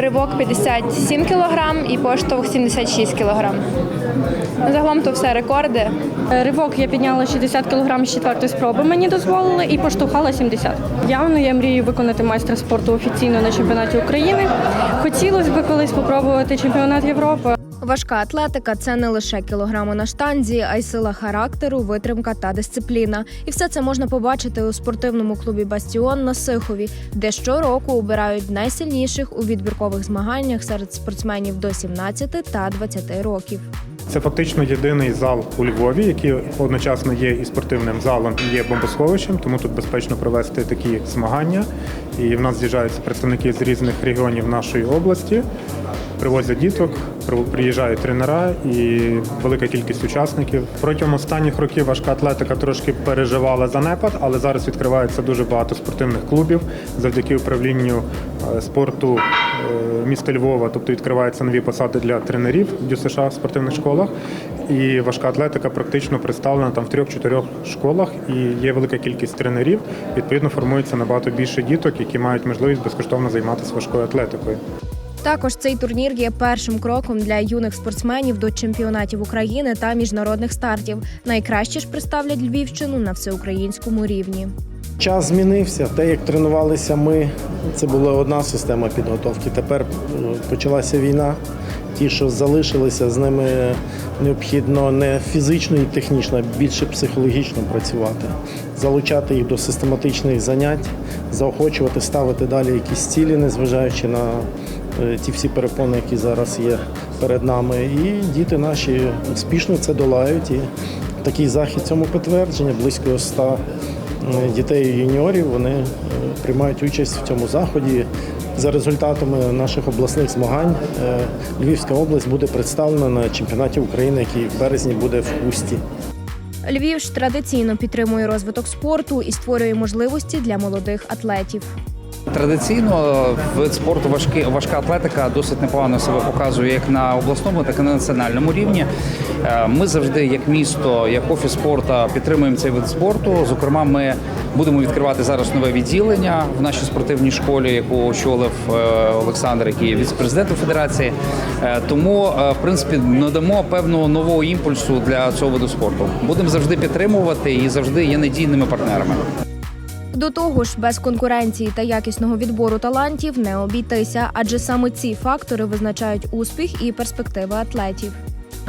Ривок 57 кг і поштовх 76 кг. Загалом то все рекорди. Ривок я підняла 60 кг з четвертої спроби, мені дозволили, і поштовхала 70. Явно я мрію виконати майстра спорту офіційно на чемпіонаті України. Хотілося б колись спробувати чемпіонат Європи. Важка атлетика це не лише кілограми на штанзі, а й сила характеру, витримка та дисципліна. І все це можна побачити у спортивному клубі Бастіон на Сихові, де щороку обирають найсильніших у відбіркових змаганнях серед спортсменів до 17 та 20 років. Це фактично єдиний зал у Львові, який одночасно є і спортивним залом, і є бомбосховищем, тому тут безпечно провести такі змагання. І в нас з'їжджаються представники з різних регіонів нашої області, привозять діток, приїжджають тренера і велика кількість учасників. Протягом останніх років важка атлетика трошки переживала занепад, але зараз відкривається дуже багато спортивних клубів завдяки управлінню е, спорту е, міста Львова, тобто відкриваються нові посади для тренерів в ДЮСШ в спортивних школах. І важка атлетика практично представлена там в трьох-чотирьох школах, і є велика кількість тренерів. Відповідно, формується набагато більше діток, які мають можливість безкоштовно займатися важкою атлетикою. Також цей турнір є першим кроком для юних спортсменів до чемпіонатів України та міжнародних стартів. Найкраще ж представлять Львівщину на всеукраїнському рівні. Час змінився. Те, як тренувалися ми, це була одна система підготовки. Тепер е, почалася війна. Ті, що залишилися, з ними необхідно не фізично і технічно, а більше психологічно працювати, залучати їх до систематичних занять, заохочувати, ставити далі якісь цілі, незважаючи на ті всі перепони, які зараз є перед нами. І діти наші успішно це долають. І такий захід цьому підтвердження близько 100 Е, дітей юніорів. Вони е, приймають участь в цьому заході. За результатами наших обласних змагань е, Львівська область буде представлена на чемпіонаті України, який в березні буде в Хусті. Львів ж традиційно підтримує розвиток спорту і створює можливості для молодих атлетів. Традиційно вид спорту важкі, важка атлетика досить непогано себе показує як на обласному, так і на національному рівні. Е, Ми завжди, як місто, як офіс спорту, підтримуємо цей вид спорту. Зокрема, ми будемо відкривати зараз нове відділення в нашій спортивній школі, яку очолив е, Олександр, який є віце-президентом федерації. Е, Тому, в принципі, надамо певного нового імпульсу для цього виду спорту. Будемо завжди підтримувати і завжди є надійними партнерами. До того ж, без конкуренції та якісного відбору талантів не обійтися, адже саме ці фактори визначають успіх і перспективи атлетів.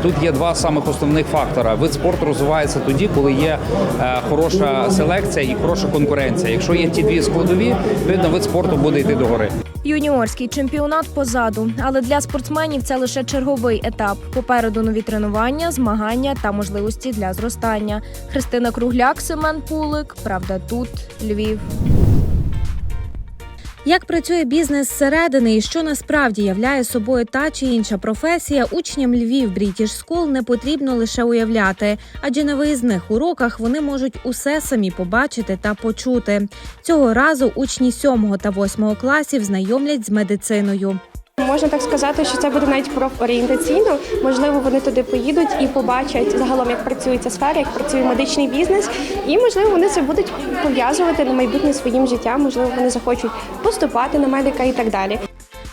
Тут є два самих основних фактора. Вид спорту розвивається тоді, коли є е, хороша селекція і хороша конкуренція. Якщо є ті дві складові, відповідно вид спорту буде йти догори. Юніорський чемпіонат позаду, але для спортсменів це лише черговий етап. Попереду нові тренування, змагання та можливості для зростання. Христина Кругляк, Семен Пулик. Правда, тут Львів. Як працює бізнес зсередини і що насправді являє собою та чи інша професія, учням Львів British School не потрібно лише уявляти, адже на виїзних уроках вони можуть усе самі побачити та почути. Цього разу учні 7 та 8 класів знайомлять з медициною. Можна так сказати, що це буде навіть профорієнтаційно. Можливо, вони туди поїдуть і побачать загалом, як працює ця сфера, як працює медичний бізнес, і можливо вони це будуть пов'язувати на майбутнє своїм життям. Можливо, вони захочуть поступати на медика і так далі.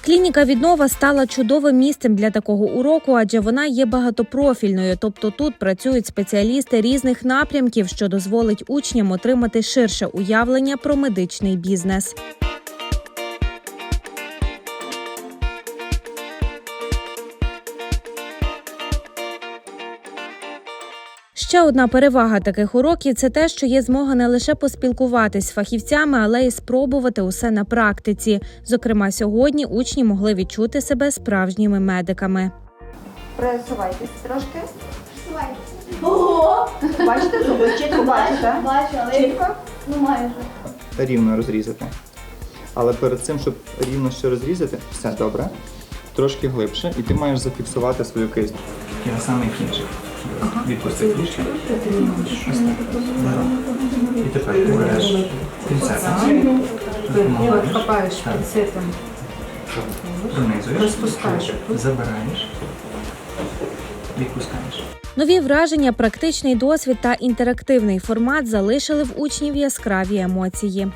Клініка віднова стала чудовим місцем для такого уроку, адже вона є багатопрофільною. Тобто тут працюють спеціалісти різних напрямків, що дозволить учням отримати ширше уявлення про медичний бізнес. Ще одна перевага таких уроків це те, що є змога не лише поспілкуватись з фахівцями, але й спробувати усе на практиці. Зокрема, сьогодні учні могли відчути себе справжніми медиками. Присувайтесь трошки. Ого! Бачите зуби? Чітко бачите? Бачу, але Чітко? ну майже. рівно розрізати. Але перед цим, щоб рівно ще розрізати, все добре, трошки глибше, і ти маєш зафіксувати свою кисть. На самий кінчик. Відпусти. Ось так. І тепер ти береш пінцетом. Хапаєш пінцетом. Донизуєш. Розпускаєш. Забираєш. Відпускаєш. Нові враження, практичний досвід та інтерактивний формат залишили в учнів яскраві емоції.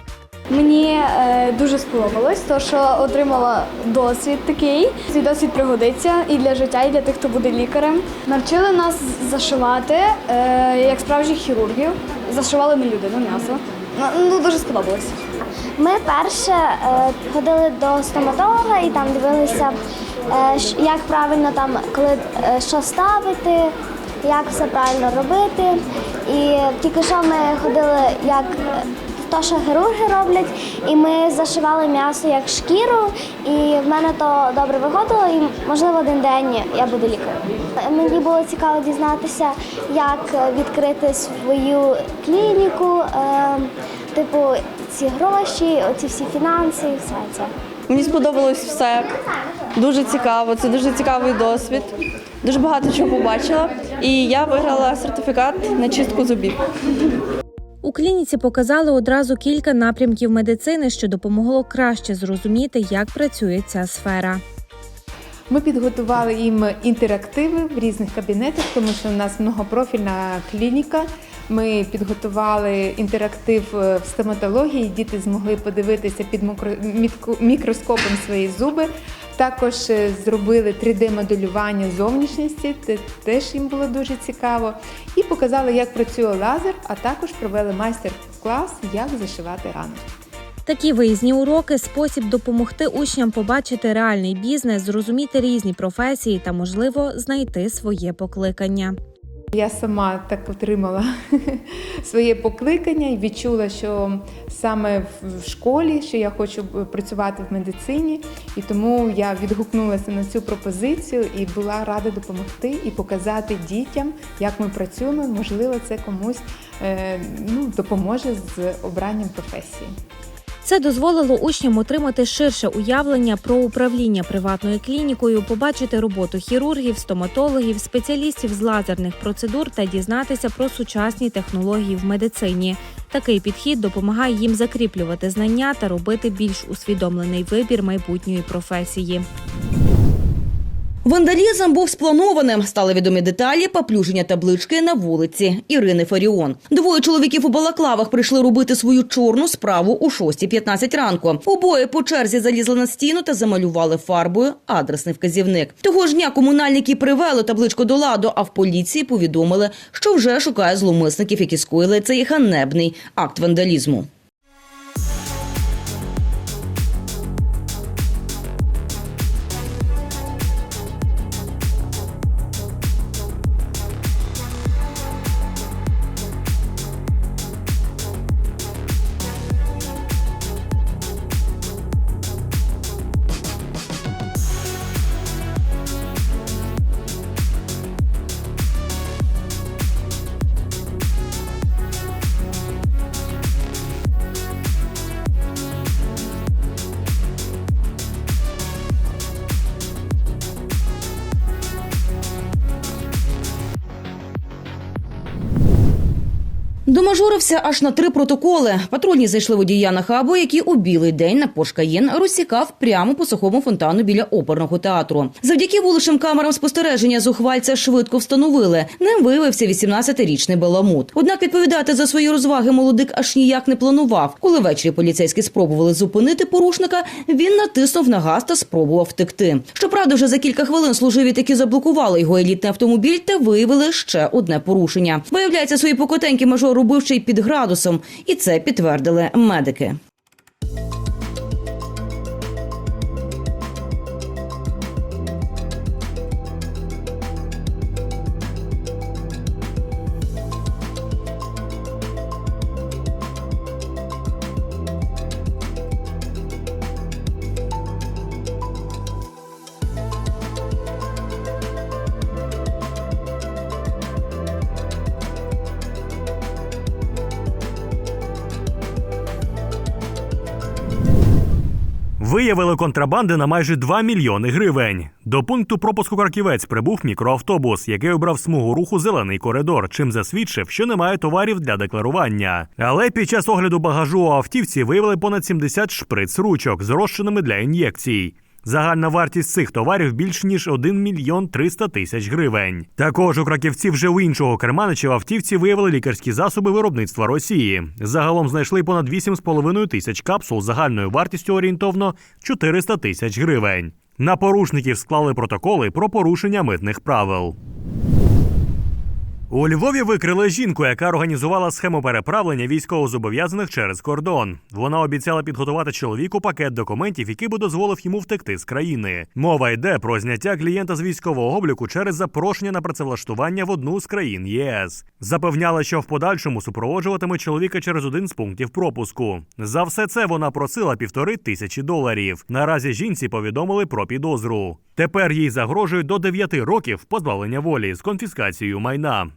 Мені е, дуже сподобалось, то що отримала досвід такий. Цей досвід пригодиться і для життя, і для тих, хто буде лікарем. Навчили нас зашивати е, як справжніх хірургів. Зашивали ми людину м'ясо. Ну, дуже сподобалось. Ми перше е, ходили до стоматолога і там дивилися, е, як правильно там, коли е, що ставити, як все правильно робити. І тільки що ми ходили, як е, то, що хірурги роблять, і ми зашивали м'ясо як шкіру, і в мене то добре виходило, і можливо один день я буду лікарем. Мені було цікаво дізнатися, як відкрити свою клініку. е, Типу, ці гроші, оці всі фінанси, і все це. Мені сподобалось все. Дуже цікаво, це дуже цікавий досвід. Дуже багато чого побачила. І я виграла сертифікат на чистку зубів. У клініці показали одразу кілька напрямків медицини, що допомогло краще зрозуміти, як працює ця сфера. Ми підготували їм інтерактиви в різних кабінетах, тому що у нас многопрофільна клініка. Ми підготували інтерактив е, в стоматології. Діти змогли подивитися під мікроскопом свої зуби. Також е, зробили 3D-моделювання зовнішності, це теж їм було дуже цікаво. І показали, як працює лазер, а також провели майстер-клас, як зашивати рани. Такі виїзні уроки спосіб допомогти учням побачити реальний бізнес, зрозуміти різні професії та, можливо, знайти своє покликання. Я сама так отримала своє покликання і відчула, що саме в- школі, що я хочу працювати в медицині, і тому я відгукнулася на цю пропозицію і була рада допомогти і показати дітям, як ми працюємо. Можливо, це комусь е, ну, допоможе з обранням професії. Це дозволило учням отримати ширше уявлення про управління приватною клінікою, побачити роботу хірургів, стоматологів, спеціалістів з лазерних процедур та дізнатися про сучасні технології в медицині. Такий підхід допомагає їм закріплювати знання та робити більш усвідомлений вибір майбутньої професії. Вандалізм був спланованим. Стали відомі деталі поплюження таблички на вулиці Ірини Фаріон. Двоє чоловіків у балаклавах прийшли робити свою чорну справу у 6.15 ранку. Обоє по черзі залізли на стіну та замалювали фарбою адресний вказівник. Того ж дня комунальники привели табличку до ладу, а в поліції повідомили, що вже шукає зловмисників, які скоїли цей ганебний акт вандалізму. Домажорився аж на три протоколи. Патрульні зайшли водія на хабу, який у білий день на Cayenne розсікав прямо по сухому фонтану біля оперного театру. Завдяки вуличним камерам спостереження зухвальця швидко встановили. Ним виявився 18-річний баламут. Однак відповідати за свої розваги молодик аж ніяк не планував. Коли ввечері поліцейські спробували зупинити порушника, він натиснув на газ та спробував втекти. Щоправда, вже за кілька хвилин служиві таки заблокували його елітний автомобіль та виявили ще одне порушення. Виявляється, свої покотеньки мажор робив ще й під градусом, і це підтвердили медики. Виявили контрабанди на майже 2 мільйони гривень. До пункту пропуску Краківець прибув мікроавтобус, який обрав смугу руху зелений коридор, чим засвідчив, що немає товарів для декларування. Але під час огляду багажу у автівці виявили понад 70 шприц ручок з розчинами для ін'єкцій. Загальна вартість цих товарів більш ніж 1 мільйон 300 тисяч гривень. Також у краківці вже у іншого керманича в автівці виявили лікарські засоби виробництва Росії. Загалом знайшли понад 8,5 тисяч капсул загальною вартістю орієнтовно 400 тисяч гривень. На порушників склали протоколи про порушення митних правил. У Львові викрили жінку, яка організувала схему переправлення військовозобов'язаних через кордон. Вона обіцяла підготувати чоловіку пакет документів, який би дозволив йому втекти з країни. Мова йде про зняття клієнта з військового обліку через запрошення на працевлаштування в одну з країн ЄС. Запевняла, що в подальшому супроводжуватиме чоловіка через один з пунктів пропуску. За все це вона просила півтори тисячі доларів. Наразі жінці повідомили про підозру. Тепер їй загрожують до 9 років позбавлення волі з конфіскацією майна.